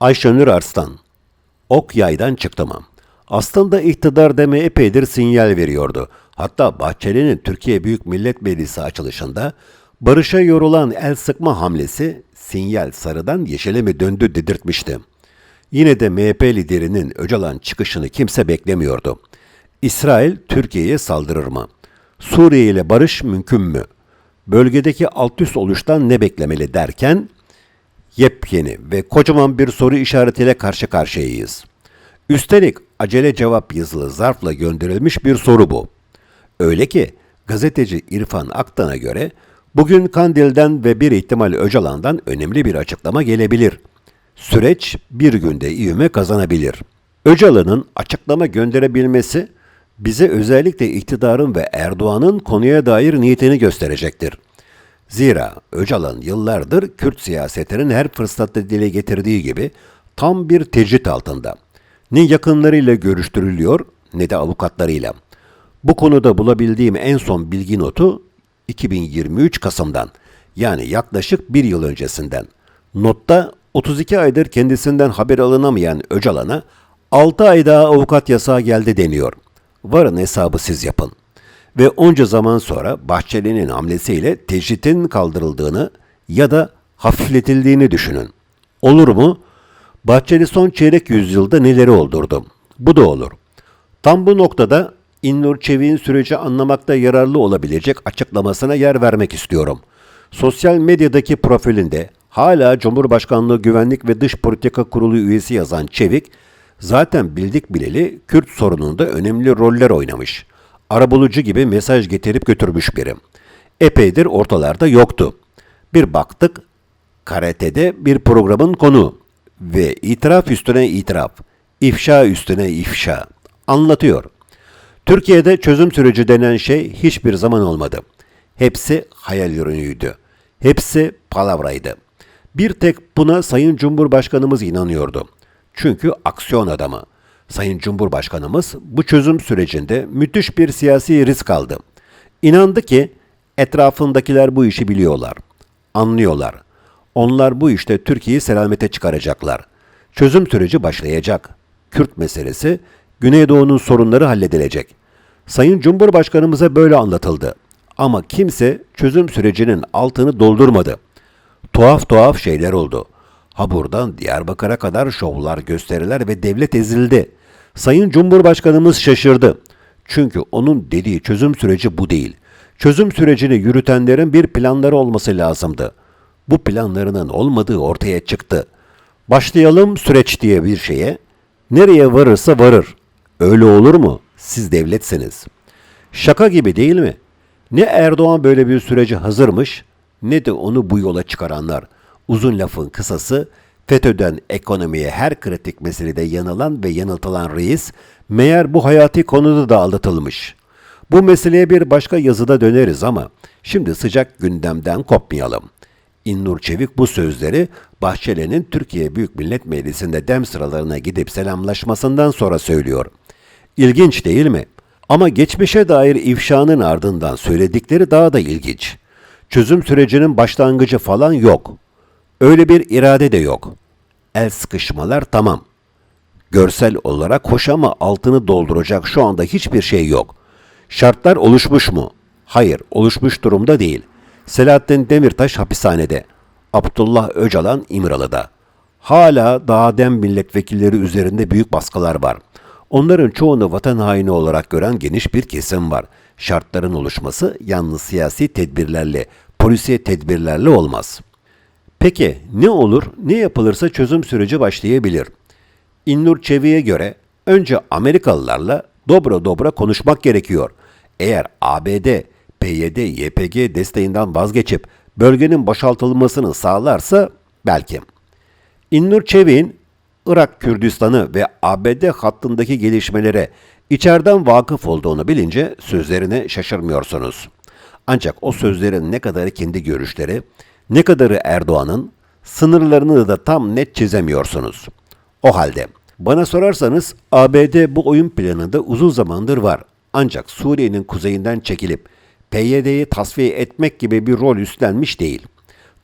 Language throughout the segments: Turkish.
Ayşenur Arslan. Ok yaydan çıktı mı? Aslında iktidar deme epeydir sinyal veriyordu. Hatta Bahçeli'nin Türkiye Büyük Millet Meclisi açılışında barışa yorulan el sıkma hamlesi sinyal sarıdan yeşile mi döndü dedirtmişti. Yine de MHP liderinin Öcalan çıkışını kimse beklemiyordu. İsrail Türkiye'ye saldırır mı? Suriye ile barış mümkün mü? Bölgedeki alt üst oluştan ne beklemeli derken yepyeni ve kocaman bir soru işaretiyle karşı karşıyayız. Üstelik acele cevap yazılı zarfla gönderilmiş bir soru bu. Öyle ki gazeteci İrfan Aktan'a göre bugün Kandil'den ve bir ihtimal Öcalan'dan önemli bir açıklama gelebilir. Süreç bir günde ivme kazanabilir. Öcalan'ın açıklama gönderebilmesi bize özellikle iktidarın ve Erdoğan'ın konuya dair niyetini gösterecektir. Zira Öcalan yıllardır Kürt siyasetinin her fırsatta dile getirdiği gibi tam bir tecrit altında. Ne yakınlarıyla görüştürülüyor ne de avukatlarıyla. Bu konuda bulabildiğim en son bilgi notu 2023 Kasım'dan yani yaklaşık bir yıl öncesinden. Notta 32 aydır kendisinden haber alınamayan Öcalan'a 6 ay daha avukat yasağı geldi deniyor. Varın hesabı siz yapın. Ve onca zaman sonra Bahçeli'nin hamlesiyle tecritin kaldırıldığını ya da hafifletildiğini düşünün. Olur mu? Bahçeli son çeyrek yüzyılda neleri oldurdu? Bu da olur. Tam bu noktada İnnur Çevik'in süreci anlamakta yararlı olabilecek açıklamasına yer vermek istiyorum. Sosyal medyadaki profilinde hala Cumhurbaşkanlığı Güvenlik ve Dış Politika Kurulu üyesi yazan Çevik, zaten bildik bileli Kürt sorununda önemli roller oynamış. Arabulucu gibi mesaj getirip götürmüş biri. Epeydir ortalarda yoktu. Bir baktık, karate'de bir programın konu ve itiraf üstüne itiraf, ifşa üstüne ifşa anlatıyor. Türkiye'de çözüm süreci denen şey hiçbir zaman olmadı. Hepsi hayal ürünüydü. Hepsi palavraydı. Bir tek buna Sayın Cumhurbaşkanımız inanıyordu. Çünkü aksiyon adamı. Sayın Cumhurbaşkanımız bu çözüm sürecinde müthiş bir siyasi risk aldı. İnandı ki etrafındakiler bu işi biliyorlar, anlıyorlar. Onlar bu işte Türkiye'yi selamete çıkaracaklar. Çözüm süreci başlayacak. Kürt meselesi, Güneydoğu'nun sorunları halledilecek. Sayın Cumhurbaşkanımıza böyle anlatıldı. Ama kimse çözüm sürecinin altını doldurmadı. Tuhaf tuhaf şeyler oldu. Ha buradan Diyarbakır'a kadar şovlar, gösteriler ve devlet ezildi. Sayın Cumhurbaşkanımız şaşırdı. Çünkü onun dediği çözüm süreci bu değil. Çözüm sürecini yürütenlerin bir planları olması lazımdı. Bu planlarının olmadığı ortaya çıktı. Başlayalım süreç diye bir şeye. Nereye varırsa varır. Öyle olur mu? Siz devletsiniz. Şaka gibi değil mi? Ne Erdoğan böyle bir sürece hazırmış ne de onu bu yola çıkaranlar. Uzun lafın kısası FETÖ'den ekonomiye her kritik meselede yanılan ve yanıltılan reis meğer bu hayati konuda da aldatılmış. Bu meseleye bir başka yazıda döneriz ama şimdi sıcak gündemden kopmayalım. İnnur Çevik bu sözleri Bahçeli'nin Türkiye Büyük Millet Meclisi'nde dem sıralarına gidip selamlaşmasından sonra söylüyor. İlginç değil mi? Ama geçmişe dair ifşanın ardından söyledikleri daha da ilginç. Çözüm sürecinin başlangıcı falan yok. Öyle bir irade de yok. El sıkışmalar tamam. Görsel olarak hoş ama altını dolduracak şu anda hiçbir şey yok. Şartlar oluşmuş mu? Hayır, oluşmuş durumda değil. Selahattin Demirtaş hapishanede. Abdullah Öcalan İmralı'da. Hala daha dem milletvekilleri üzerinde büyük baskılar var. Onların çoğunu vatan haini olarak gören geniş bir kesim var. Şartların oluşması yalnız siyasi tedbirlerle, polisiye tedbirlerle olmaz. Peki ne olur, ne yapılırsa çözüm süreci başlayabilir? İnnur Çevik'e göre önce Amerikalılarla dobra dobra konuşmak gerekiyor. Eğer ABD, PYD, YPG desteğinden vazgeçip bölgenin boşaltılmasını sağlarsa belki. İnnur Çevik'in Irak Kürdistan'ı ve ABD hattındaki gelişmelere içeriden vakıf olduğunu bilince sözlerine şaşırmıyorsunuz. Ancak o sözlerin ne kadarı kendi görüşleri, ne kadarı Erdoğan'ın sınırlarını da tam net çizemiyorsunuz. O halde bana sorarsanız ABD bu oyun planında uzun zamandır var. Ancak Suriye'nin kuzeyinden çekilip PYD'yi tasfiye etmek gibi bir rol üstlenmiş değil.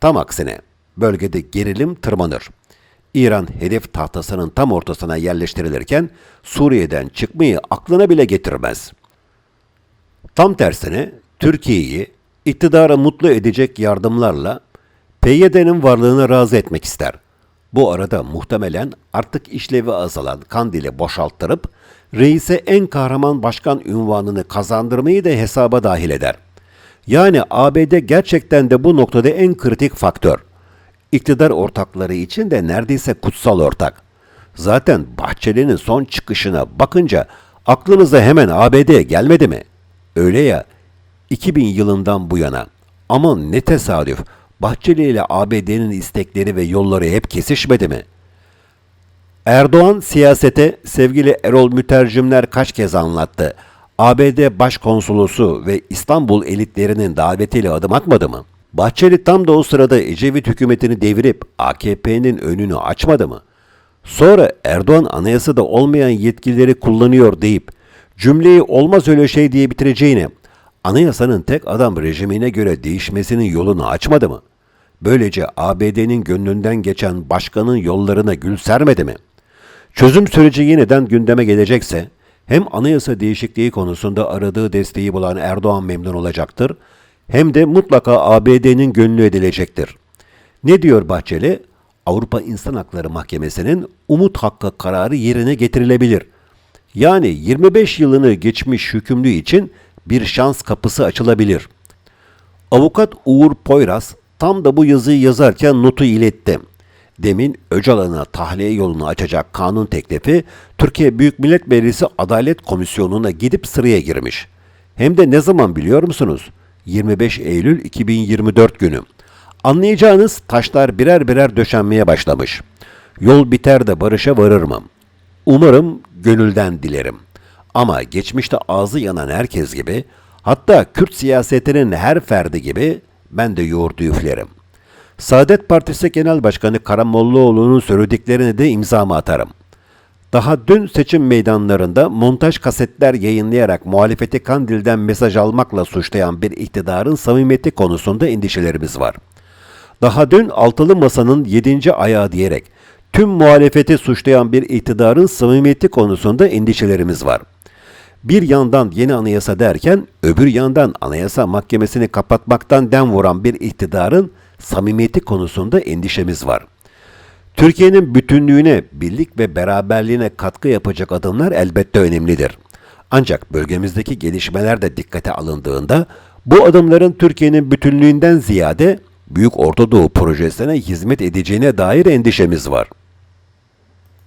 Tam aksine bölgede gerilim tırmanır. İran hedef tahtasının tam ortasına yerleştirilirken Suriye'den çıkmayı aklına bile getirmez. Tam tersine Türkiye'yi iktidara mutlu edecek yardımlarla PYD'nin varlığını razı etmek ister. Bu arada muhtemelen artık işlevi azalan Kandil'i boşalttırıp reise en kahraman başkan ünvanını kazandırmayı da hesaba dahil eder. Yani ABD gerçekten de bu noktada en kritik faktör. İktidar ortakları için de neredeyse kutsal ortak. Zaten Bahçeli'nin son çıkışına bakınca aklınıza hemen ABD gelmedi mi? Öyle ya 2000 yılından bu yana aman ne tesadüf Bahçeli ile ABD'nin istekleri ve yolları hep kesişmedi mi? Erdoğan siyasete sevgili Erol Mütercimler kaç kez anlattı. ABD Başkonsolosu ve İstanbul elitlerinin davetiyle adım atmadı mı? Bahçeli tam da o sırada Ecevit hükümetini devirip AKP'nin önünü açmadı mı? Sonra Erdoğan anayasada olmayan yetkileri kullanıyor deyip cümleyi olmaz öyle şey diye bitireceğine anayasanın tek adam rejimine göre değişmesinin yolunu açmadı mı? Böylece ABD'nin gönlünden geçen başkanın yollarına gül sermedi mi? Çözüm süreci yeniden gündeme gelecekse hem anayasa değişikliği konusunda aradığı desteği bulan Erdoğan memnun olacaktır hem de mutlaka ABD'nin gönlü edilecektir. Ne diyor Bahçeli? Avrupa İnsan Hakları Mahkemesi'nin umut hakkı kararı yerine getirilebilir. Yani 25 yılını geçmiş hükümlü için bir şans kapısı açılabilir. Avukat Uğur Poyraz tam da bu yazıyı yazarken notu iletti. Demin Öcalan'a tahliye yolunu açacak kanun teklifi Türkiye Büyük Millet Meclisi Adalet Komisyonu'na gidip sıraya girmiş. Hem de ne zaman biliyor musunuz? 25 Eylül 2024 günü. Anlayacağınız taşlar birer birer döşenmeye başlamış. Yol biter de barışa varır mı? Umarım gönülden dilerim. Ama geçmişte ağzı yanan herkes gibi, hatta Kürt siyasetinin her ferdi gibi ben de yoğurdu üflerim. Saadet Partisi Genel Başkanı Karamollaoğlu'nun söylediklerini de imzama atarım. Daha dün seçim meydanlarında montaj kasetler yayınlayarak muhalefeti Kandil'den mesaj almakla suçlayan bir iktidarın samimiyeti konusunda endişelerimiz var. Daha dün altılı masanın yedinci ayağı diyerek tüm muhalefeti suçlayan bir iktidarın samimiyeti konusunda endişelerimiz var. Bir yandan yeni anayasa derken öbür yandan anayasa mahkemesini kapatmaktan dem vuran bir iktidarın samimiyeti konusunda endişemiz var. Türkiye'nin bütünlüğüne, birlik ve beraberliğine katkı yapacak adımlar elbette önemlidir. Ancak bölgemizdeki gelişmeler de dikkate alındığında bu adımların Türkiye'nin bütünlüğünden ziyade Büyük Orta Doğu projesine hizmet edeceğine dair endişemiz var.